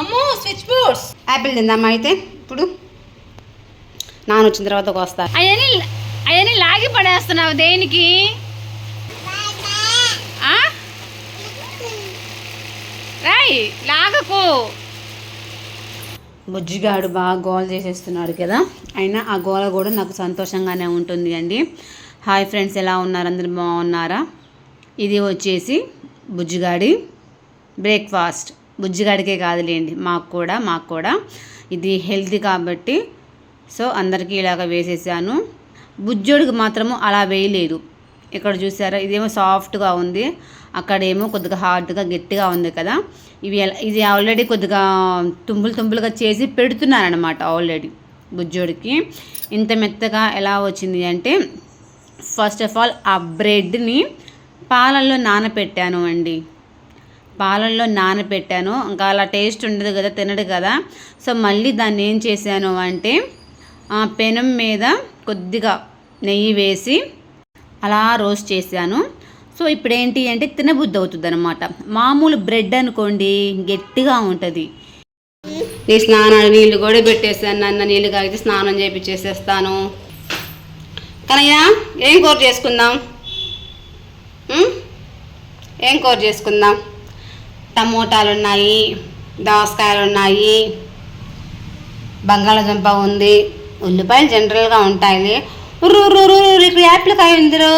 అమ్మో switch boards Apple తిందామా అయితే? ఇప్పుడు. నాన్న వచ్చిన తర్వాత ఒక వస్తా. అవన్నీ అవన్నీ లాగి పడేస్తున్నావు దేనికి? రాయ్ లాగకు. బుజ్జిగాడు బాగా గోల చేసేస్తున్నాడు కదా? అయినా ఆ గోల కూడా నాకు సంతోషంగానే ఉంటుంది అండి. హాయ్ ఫ్రెండ్స్ ఎలా ఉన్నారు? అందరు బాగున్నారా? ఇది వచ్చేసి బుజ్జిగాడి బ్రేక్ఫాస్ట్ బుజ్జిగాడికే కాదులేండి. మాకు కూడా మాకు కూడా. ఇది హెల్తీ కాబట్టి. సో అందరికీ ఇలాగ వేసేసాను. బుజ్జోడికి మాత్రము అలా వేయలేదు. ఇక్కడ చూసారా? ఇదేమో సాఫ్ట్గా ఉంది. అక్కడేమో కొద్దిగా హార్డ్గా గట్టిగా ఉంది కదా. ఇవి ఎలా- ఇది ఆల్రెడీ కొద్దిగా తుంపులు తుంపులుగా చేసి పెడుతున్నారనమాట ఆల్రెడీ బుజ్జోడికి. ఇంత మెత్తగా ఎలా వచ్చింది అంటే ఫస్ట్ ఆఫ్ ఆల్ ఆ బ్రెడ్ని పాలల్లో నానపెట్టాను అండి. పాలల్లో నానబెట్టాను ఇంకా అలా టేస్ట్ ఉండదు కదా తినడు కదా. సో మళ్ళీ దాన్ని ఏం చేశాను అంటే ఆ పెనం మీద కొద్దిగా నెయ్యి వేసి అలా రోస్ట్ చేశాను. సో ఇప్పుడు ఏంటి అంటే తినబుద్ధి అవుతుంది అనమాట మామూలు బ్రెడ్ అనుకోండి గట్టిగా ఉంటుంది. నీ స్నానాలు నీళ్ళు కూడా పెట్టేసాను నన్న నీళ్ళు కాగితే స్నానం చేపించేసేస్తాను కనయ్య ఏం కూర చేసుకుందాం? ఏం కూర చేసుకుందాం? టమోటాలు ఉన్నాయి దోసకాయలు ఉన్నాయి బంగాళదుంప ఉంది. ఉల్లిపాయలు జనరల్గా ఉంటాయి. ఉర్రు ఉర్రు ఇక్కడ యాపిల్ కాయ ఉందిరో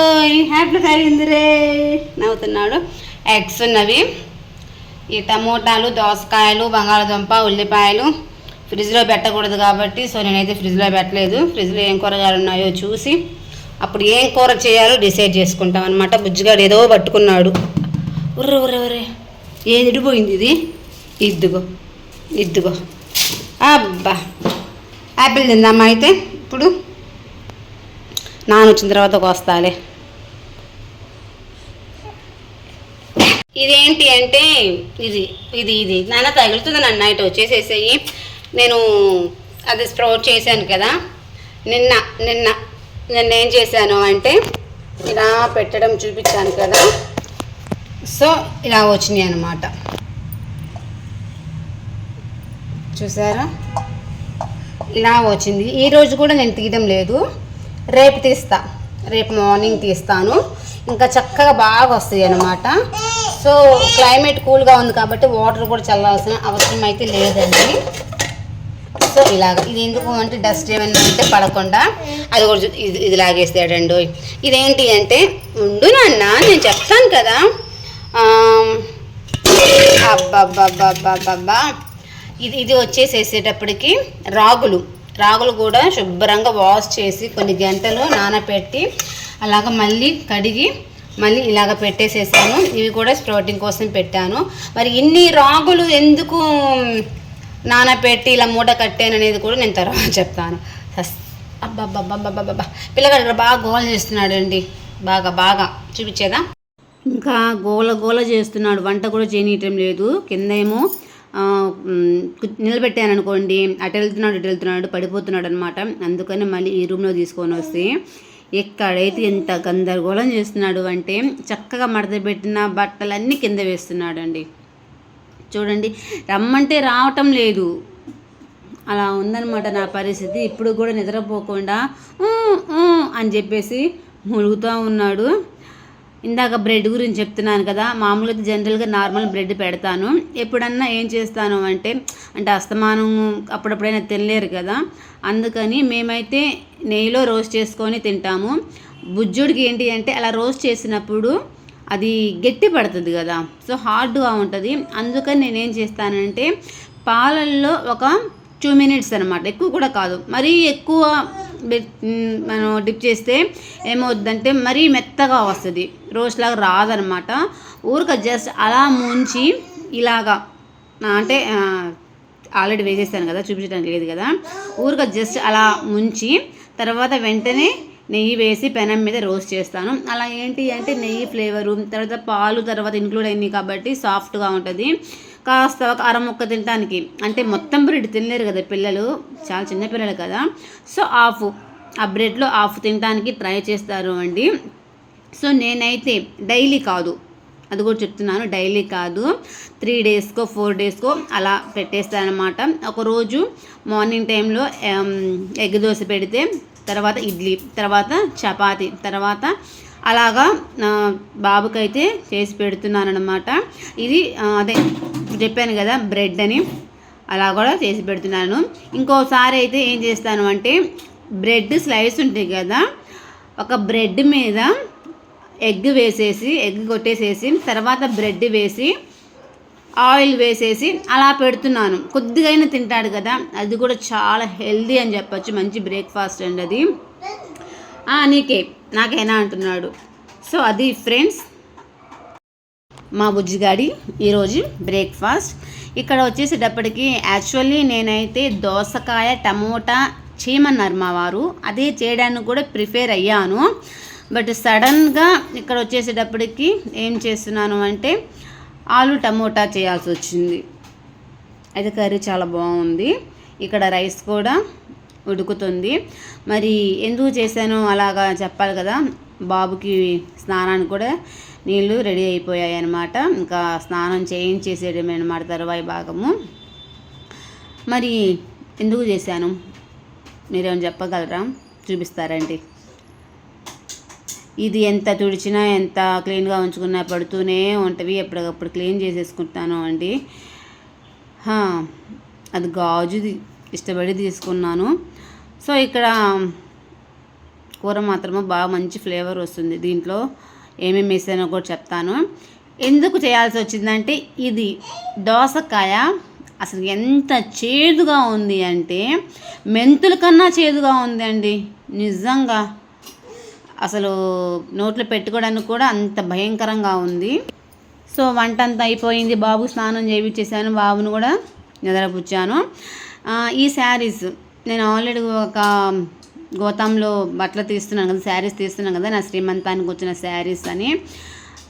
యాపిల్ కాయ ఉందిరే నవ్వుతున్నాడు. ఎగ్స్ ఉన్నవి. ఈ టమోటాలు దోసకాయలు బంగాళదుంప ఉల్లిపాయలు ఫ్రిడ్జ్లో పెట్టకూడదు కాబట్టి సో నేనైతే ఫ్రిడ్జ్లో పెట్టలేదు. ఫ్రిడ్జ్లో ఏం కూరగాయలు ఉన్నాయో చూసి అప్పుడు ఏం కూర చేయాలో డిసైడ్ చేసుకుంటాం అనమాట బుజ్జిగాడు ఏదో పట్టుకున్నాడు. ఉర్ర ఉర్ర ఉర్రే. ఏది ఇడిపోయింది ఇది? ఇద్దుగో ఇద్దుగో అబ్బా! యాపిల్ తిందామా అయితే? ఇప్పుడు నాన్న వచ్చిన తర్వాత కోస్తాలే. వస్తాలే ఇదేంటి అంటే ఇది ఇది ఇది. నాన్న తగులుతుంది నన్ను నైట్ వచ్చేసేసేయి. నేను అది స్ప్రౌట్ చేశాను కదా. నిన్న నిన్న నిన్న ఏం చేశాను అంటే ఇలా పెట్టడం చూపించాను కదా. సో ఇలా వచ్చినాయి అన్నమాట. చూసారా? ఇలా వచ్చింది. ఈరోజు కూడా నేను తీయడం లేదు. రేపు తీస్తా. రేపు మార్నింగ్ తీస్తాను. ఇంకా చక్కగా బాగా వస్తాయి అన్నమాట. సో క్లైమేట్ కూల్గా ఉంది కాబట్టి వాటర్ కూడా చల్లాల్సిన అవసరం అయితే లేదండి. సో ఇలాగ. ఇది ఎందుకు అంటే డస్ట్ ఏమైనా ఉంటే పడకుండా అది కూడా ఇది ఇది లాగేస్తాడండి ఇదేంటి అంటే ఉండు నాన్న నేను చెప్తాను కదా. అబ్బాబ్బాబ్బాబ్బాబ్బా అబ్బబ్బబ్బబ్బబ్బబ్బా. ఇది ఇది వచ్చేసేసేటప్పటికి రాగులు. రాగులు కూడా శుభ్రంగా వాష్ చేసి కొన్ని గంటలు నానబెట్టి అలాగ మళ్ళీ కడిగి మళ్ళీ ఇలాగ పెట్టేసేసాను. ఇవి కూడా స్ప్రౌటింగ్ కోసం పెట్టాను. మరి ఇన్ని రాగులు ఎందుకు నానబెట్టి ఇలా మూట కట్టాను అనేది కూడా నేను తర్వాత చెప్తాను. అబ్బాబ్బాబ్బాబ్బాబ్బా పిల్లగాడు ఇక్కడ బాగా చేస్తున్నాడు చేస్తున్నాడండి. బాగా బాగా. చూపించేదా? ఇంకా గోల గోల చేస్తున్నాడు. వంట కూడా చేయనీయటం లేదు. కింద ఏమో నిలబెట్టాను అనుకోండి అటు వెళ్తున్నాడు ఇటు వెళ్తున్నాడు పడిపోతున్నాడు అనమాట అందుకని మళ్ళీ ఈ రూమ్లో తీసుకొని వస్తే ఎక్కడైతే ఎంత గందరగోళం చేస్తున్నాడు అంటే చక్కగా మడత పెట్టిన బట్టలన్నీ కింద వేస్తున్నాడండి. చూడండి రమ్మంటే రావటం లేదు. అలా ఉందన్నమాట నా పరిస్థితి. ఇప్పుడు కూడా నిద్రపోకుండా అని చెప్పేసి ములుగుతూ ఉన్నాడు. ఇందాక బ్రెడ్ గురించి చెప్తున్నాను కదా మామూలుగా జనరల్గా నార్మల్ బ్రెడ్ పెడతాను. ఎప్పుడన్నా ఏం చేస్తాను అంటే అంటే అస్తమానం అప్పుడప్పుడైనా తినలేరు కదా. అందుకని మేమైతే నెయ్యిలో రోస్ట్ చేసుకొని తింటాము. బుజ్జుడికి ఏంటి అంటే అలా రోస్ట్ చేసినప్పుడు అది గట్టి పడుతుంది కదా. సో హార్డ్గా ఉంటుంది. అందుకని నేనేం చేస్తానంటే పాలల్లో ఒక టూ మినిట్స్ అనమాట ఎక్కువ కూడా కాదు. మరీ ఎక్కువ మనం డిప్ చేస్తే ఏమవుద్దంటే మరీ మెత్తగా వస్తుంది. రోస్ట్ లాగా రాదనమాట ఊరిక జస్ట్ అలా ముంచి ఇలాగా అంటే ఆల్రెడీ వేసేస్తాను కదా చూపించడానికి లేదు కదా. ఊరిక జస్ట్ అలా ముంచి తర్వాత వెంటనే నెయ్యి వేసి పెనం మీద రోస్ట్ చేస్తాను. అలా ఏంటి అంటే నెయ్యి ఫ్లేవరు తర్వాత పాలు తర్వాత ఇంక్లూడ్ అయింది కాబట్టి సాఫ్ట్గా ఉంటుంది. కాస్త ఒక అర ముక్క తినడానికి అంటే మొత్తం బ్రెడ్ తినలేరు కదా పిల్లలు. చాలా చిన్న పిల్లలు కదా. సో హాఫ్ ఆ బ్రెడ్లో హాఫ్ తినడానికి ట్రై చేస్తారు అండి. సో నేనైతే డైలీ కాదు. అది కూడా చెప్తున్నాను డైలీ కాదు. త్రీ డేస్కో ఫోర్ డేస్కో అలా పెట్టేస్తానమాట అనమాట ఒకరోజు మార్నింగ్ టైంలో ఎగ్ దోశ పెడితే తర్వాత ఇడ్లీ తర్వాత చపాతి తర్వాత అలాగా బాబుకైతే చేసి పెడుతున్నాను అనమాట ఇది అదే చెప్పాను కదా బ్రెడ్ అని. అలా కూడా చేసి పెడుతున్నాను. ఇంకోసారి అయితే ఏం చేస్తాను అంటే బ్రెడ్ స్లైస్ ఉంటాయి కదా ఒక బ్రెడ్ మీద ఎగ్ వేసేసి ఎగ్ కొట్టేసేసి తర్వాత బ్రెడ్ వేసి ఆయిల్ వేసేసి అలా పెడుతున్నాను. కొద్దిగైనా తింటాడు కదా అది కూడా చాలా హెల్దీ అని చెప్పొచ్చు. మంచి బ్రేక్ఫాస్ట్ అండి అది. నీకే నాకైనా అంటున్నాడు. సో అది ఫ్రెండ్స్ మా బుజ్జిగాడి ఈరోజు బ్రేక్ఫాస్ట్. ఇక్కడ వచ్చేసేటప్పటికి యాక్చువల్లీ నేనైతే దోసకాయ టమోటా చేయమన్నారు మా వారు. అదే చేయడానికి కూడా ప్రిపేర్ అయ్యాను. బట్ సడన్గా ఇక్కడ వచ్చేసేటప్పటికి ఏం చేస్తున్నాను అంటే ఆలు టమోటా చేయాల్సి వచ్చింది. అయితే కర్రీ చాలా బాగుంది. ఇక్కడ రైస్ కూడా ఉడుకుతుంది. మరి ఎందుకు చేశాను అలాగా చెప్పాలి కదా. బాబుకి స్నానానికి కూడా నీళ్ళు రెడీ అయిపోయాయి అన్నమాట. ఇంకా స్నానం చేయించేసేయడమే అనమాట తరువాయి భాగము. మరి ఎందుకు చేశాను? మీరేమైనా చెప్పగలరా? చూపిస్తారండి ఇది ఎంత తుడిచినా ఎంత క్లీన్గా ఉంచుకున్నా పడుతూనే ఉంటవి. ఎప్పటికప్పుడు క్లీన్ చేసేసుకుంటాను అండి. అది గాజుది. ఇష్టపడి తీసుకున్నాను. సో ఇక్కడ కూర మాత్రము బాగా మంచి ఫ్లేవర్ వస్తుంది దీంట్లో. ఏమేమి వేసానో కూడా చెప్తాను. ఎందుకు చేయాల్సి వచ్చిందంటే ఇది దోసకాయ. అసలు ఎంత చేదుగా ఉంది అంటే మెంతుల కన్నా చేదుగా ఉంది అండి. నిజంగా. అసలు నోట్లో పెట్టుకోవడానికి కూడా అంత భయంకరంగా ఉంది. సో వంట అంతా అయిపోయింది. బాబు స్నానం చేయించేసాను బాబును కూడా నిద్రపుచ్చాను. ఈ శారీస్ నేను ఆల్రెడీ ఒక గోతంలో బట్టలు తీస్తున్నాను కదా శారీస్ తీస్తున్నాను కదా నా శ్రీమంతానికి వచ్చిన శారీస్ అని.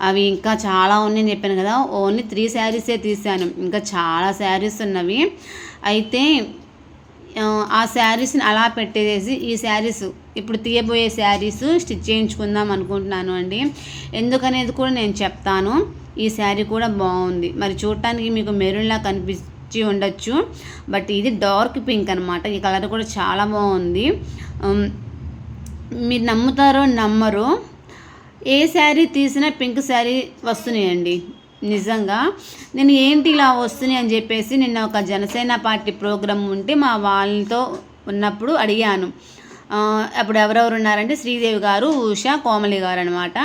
అవి ఇంకా చాలా ఉన్నాయని చెప్పాను కదా ఓన్లీ త్రీ శారీసే తీశాను. ఇంకా చాలా శారీస్ ఉన్నవి. అయితే ఆ, శారీస్ని అలా పెట్టేసి ఈ శారీస్ ఇప్పుడు తీయబోయే శారీస్ స్టిచ్ చేయించుకుందాం అనుకుంటున్నాను అండి. ఎందుకనేది కూడా నేను చెప్తాను ఈ శారీ కూడా బాగుంది. మరి చూడటానికి మీకు మెరూన్లా వచ్చి ఉండొచ్చు. బట్ ఇది డార్క్ పింక్ అనమాట ఈ కలర్ కూడా చాలా బాగుంది. మీరు నమ్ముతారో నమ్మరు ఏ శారీ తీసినా పింక్ శారీ వస్తున్నాయండి. నిజంగా. నేను ఏంటి ఇలా వస్తున్నాయి అని చెప్పేసి నిన్న ఒక జనసేన పార్టీ ప్రోగ్రాం ఉంటే మా వాళ్ళతో ఉన్నప్పుడు అడిగాను. అప్పుడు ఎవరెవరు ఉన్నారంటే శ్రీదేవి గారు ఉషా కోమలి గారు అనమాట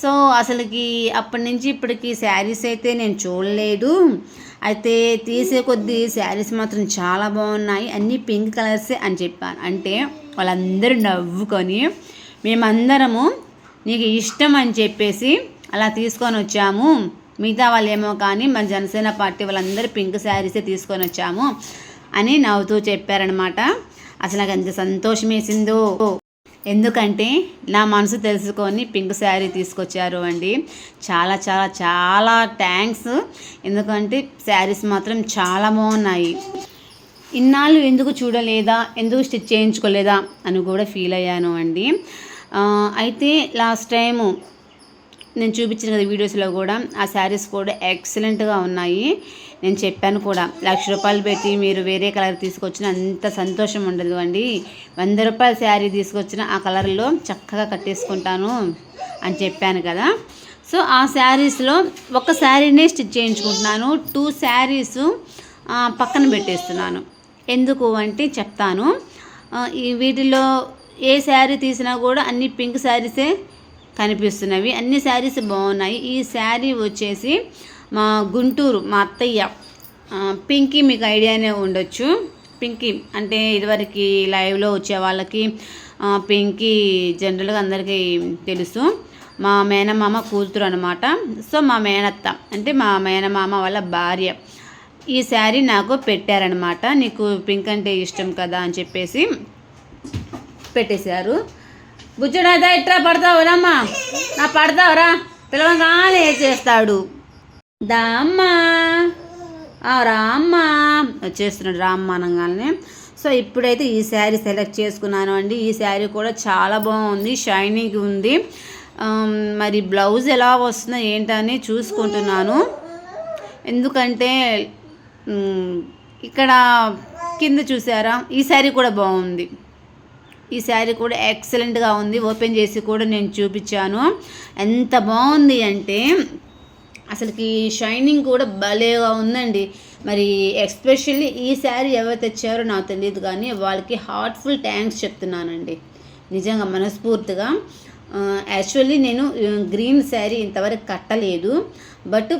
సో అసలుకి అప్పటి నుంచి ఇప్పటికి శారీస్ అయితే నేను చూడలేదు. అయితే తీసే కొద్దీ శారీస్ మాత్రం చాలా బాగున్నాయి. అన్నీ పింక్ కలర్సే అని చెప్పాను. అంటే వాళ్ళందరూ నవ్వుకొని మేమందరము నీకు ఇష్టం అని చెప్పేసి అలా తీసుకొని వచ్చాము. మిగతా వాళ్ళు ఏమో కానీ మన జనసేన పార్టీ వాళ్ళందరూ పింక్ శారీసే తీసుకొని వచ్చాము అని నవ్వుతూ చెప్పారనమాట అసలు నాకు ఎంత సంతోషం వేసిందో ఎందుకంటే నా మనసు తెలుసుకొని పింక్ శారీ తీసుకొచ్చారు అండి. చాలా చాలా చాలా థ్యాంక్స్ ఎందుకంటే శారీస్ మాత్రం చాలా బాగున్నాయి. ఇన్నాళ్ళు ఎందుకు చూడలేదా? ఎందుకు స్టిచ్ చేయించుకోలేదా? అని కూడా ఫీల్ అయ్యాను అండి. అయితే లాస్ట్ టైము నేను చూపించిన కదా వీడియోస్లో కూడా ఆ శారీస్ కూడా ఎక్సలెంట్గా ఉన్నాయి. నేను చెప్పాను కూడా లక్ష రూపాయలు పెట్టి మీరు వేరే కలర్ తీసుకొచ్చిన అంత సంతోషం ఉండదు అండి. వంద రూపాయల శారీ తీసుకొచ్చిన ఆ కలర్లో చక్కగా కట్టేసుకుంటాను అని చెప్పాను కదా. సో ఆ శారీస్లో ఒక శారీనే స్టిచ్ చేయించుకుంటున్నాను. టూ శారీస్ పక్కన పెట్టేస్తున్నాను. ఎందుకు అంటే చెప్తాను. ఈ వీటిలో ఏ శారీ తీసినా కూడా అన్ని పింక్ శారీసే కనిపిస్తున్నవి. అన్ని శారీస్ బాగున్నాయి. ఈ శారీ వచ్చేసి మా గుంటూరు మా అత్తయ్య పింకీ మీకు ఐడియానే ఉండొచ్చు. పింకీ అంటే ఇదివరకు లైవ్లో వచ్చే వాళ్ళకి పింకీ జనరల్గా అందరికీ తెలుసు. మా మేనమామ కూతురు అనమాట సో మా మేనత్త అంటే మా మేనమామ వాళ్ళ భార్య ఈ శారీ నాకు పెట్టారనమాట నీకు పింక్ అంటే ఇష్టం కదా అని చెప్పేసి పెట్టేశారు. బుజ్జుడైతే ఇట్రా పడతావురామ్మా నా పడతావురా పిలవగానే చేస్తాడు? దామ్మా రామ్మా వచ్చేస్తున్నాడు రామ్మ అనగానే. సో ఇప్పుడైతే ఈ శారీ సెలెక్ట్ చేసుకున్నాను అండి. ఈ శారీ కూడా చాలా బాగుంది షైనింగ్ ఉంది. మరి బ్లౌజ్ ఎలా వస్తుందో ఏంటని చూసుకుంటున్నాను. ఎందుకంటే ఇక్కడ కింద చూసారా? ఈ శారీ కూడా బాగుంది. ఈ శారీ కూడా ఎక్సలెంట్గా ఉంది. ఓపెన్ చేసి కూడా నేను చూపించాను. ఎంత బాగుంది అంటే అసలుకి షైనింగ్ కూడా భలేగా ఉందండి. మరి ఎస్పెషల్లీ ఈ శారీ ఎవరు తెచ్చారో నాకు తెలియదు కానీ వాళ్ళకి హార్ట్ఫుల్ థ్యాంక్స్ చెప్తున్నానండి. నిజంగా మనస్ఫూర్తిగా. యాక్చువల్లీ నేను గ్రీన్ శారీ ఇంతవరకు కట్టలేదు. బట్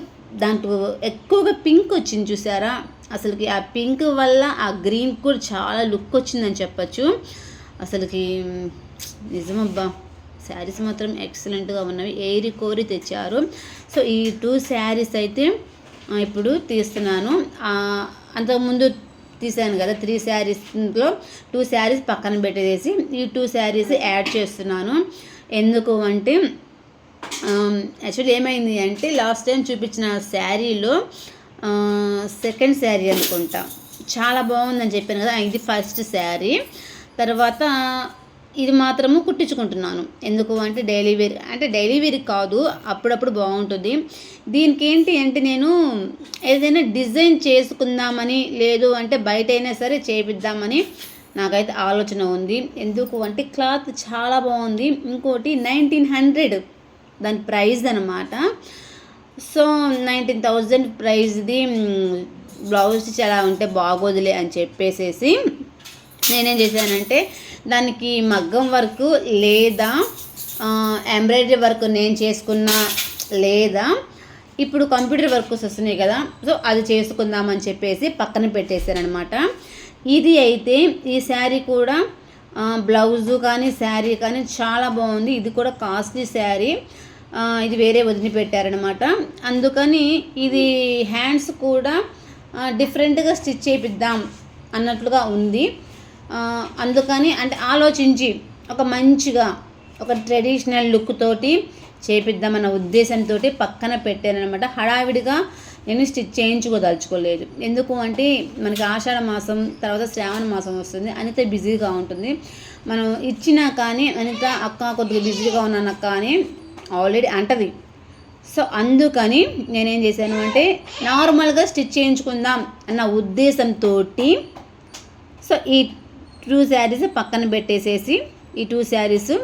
దాంట్లో ఎక్కువగా పింక్ వచ్చింది చూసారా? అసలుకి ఆ పింక్ వల్ల ఆ గ్రీన్ కూడా చాలా లుక్ వచ్చిందని చెప్పచ్చు. అసలుకి నిజమబ్బా. శారీస్ మాత్రం ఎక్సలెంట్గా ఉన్నవి. ఏరి కోరి తెచ్చారు. సో ఈ టూ శారీస్ అయితే ఇప్పుడు తీస్తున్నాను. అంతకుముందు తీసాను కదా త్రీ శారీస్లో టూ శారీస్ పక్కన పెట్టేసి ఈ టూ శారీస్ యాడ్ చేస్తున్నాను. ఎందుకు అంటే యాక్చువల్లీ ఏమైంది అంటే లాస్ట్ టైం చూపించిన శారీలో సెకండ్ శారీ అనుకుంటా. చాలా బాగుందని చెప్పాను కదా ఇది ఫస్ట్ శారీ. తర్వాత ఇది మాత్రము కుట్టించుకుంటున్నాను. ఎందుకు అంటే డైలీ వేర్ అంటే డైలీ వేర్ కాదు అప్పుడప్పుడు బాగుంటుంది. దీనికి ఏంటి అంటే నేను ఏదైనా డిజైన్ చేసుకుందామని లేదు అంటే బయట అయినా సరే చేపిద్దామని నాకైతే ఆలోచన ఉంది. ఎందుకు అంటే క్లాత్ చాలా బాగుంది. ఇంకోటి నైన్టీన్ హండ్రెడ్ దాని ప్రైజ్ అనమాట సో నైన్టీన్ థౌజండ్ ప్రైజ్ది బ్లౌజ్ చాలా ఉంటే బాగోదులే అని చెప్పేసేసి నేనేం చేశానంటే దానికి మగ్గం వర్క్ లేదా ఎంబ్రాయిడరీ వర్క్ నేను చేసుకున్న లేదా ఇప్పుడు కంప్యూటర్ వర్క్స్ వస్తున్నాయి కదా సో అది చేసుకుందామని చెప్పేసి పక్కన పెట్టేశానమాట ఇది అయితే ఈ శారీ కూడా బ్లౌజు కానీ శారీ కానీ చాలా బాగుంది. ఇది కూడా కాస్ట్లీ శారీ. ఇది వేరే వదిలిపెట్టారనమాట అందుకని ఇది హ్యాండ్స్ కూడా డిఫరెంట్గా స్టిచ్ చేపిద్దాం అన్నట్లుగా ఉంది. అందుకని అంటే ఆలోచించి ఒక మంచిగా ఒక ట్రెడిషనల్ లుక్ తోటి చేపిద్దామన్న ఉద్దేశంతో పక్కన పెట్టానమాట హడావిడిగా నేను స్టిచ్ చేయించుకోదలుచుకోలేదు. ఎందుకు అంటే మనకి ఆషాఢ మాసం తర్వాత శ్రావణ మాసం వస్తుంది. అనిత బిజీగా ఉంటుంది. మనం ఇచ్చినా కానీ అనిత అక్క కొద్దిగా బిజీగా ఉన్నానక్క అని ఆల్రెడీ అంటది. సో అందుకని నేనేం చేశాను అంటే నార్మల్గా స్టిచ్ చేయించుకుందాం అన్న ఉద్దేశంతో సో ఈ టూ శారీస్ పక్కన పెట్టేసేసి ఈ టూ శారీస్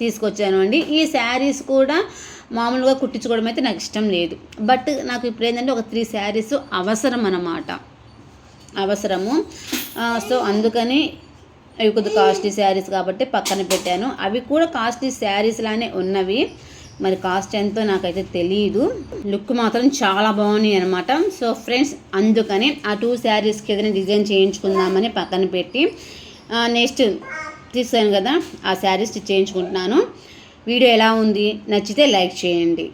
తీసుకొచ్చాను అండి. ఈ శారీస్ కూడా మామూలుగా కుట్టించుకోవడం అయితే నాకు ఇష్టం లేదు. బట్ నాకు ఇప్పుడు ఏంటంటే ఒక త్రీ శారీస్ అవసరం అన్నమాట. అవసరము. సో అందుకని అవి కొద్ది కాస్ట్లీ శారీస్ కాబట్టి పక్కన పెట్టాను. అవి కూడా కాస్ట్లీ శారీస్ లానే ఉన్నవి. మరి కాస్ట్ ఎంతో నాకైతే తెలియదు లుక్ మాత్రం చాలా బాగున్నాయి అనమాట సో ఫ్రెండ్స్ అందుకని ఆ టూ శారీస్కి ఏదైనా డిజైన్ చేయించుకుందామని పక్కన పెట్టి నెక్స్ట్ తీసాను కదా ఆ శారీస్ స్టిచ్ చేయించుకుంటున్నాను. వీడియో ఎలా ఉంది? నచ్చితే లైక్ చేయండి.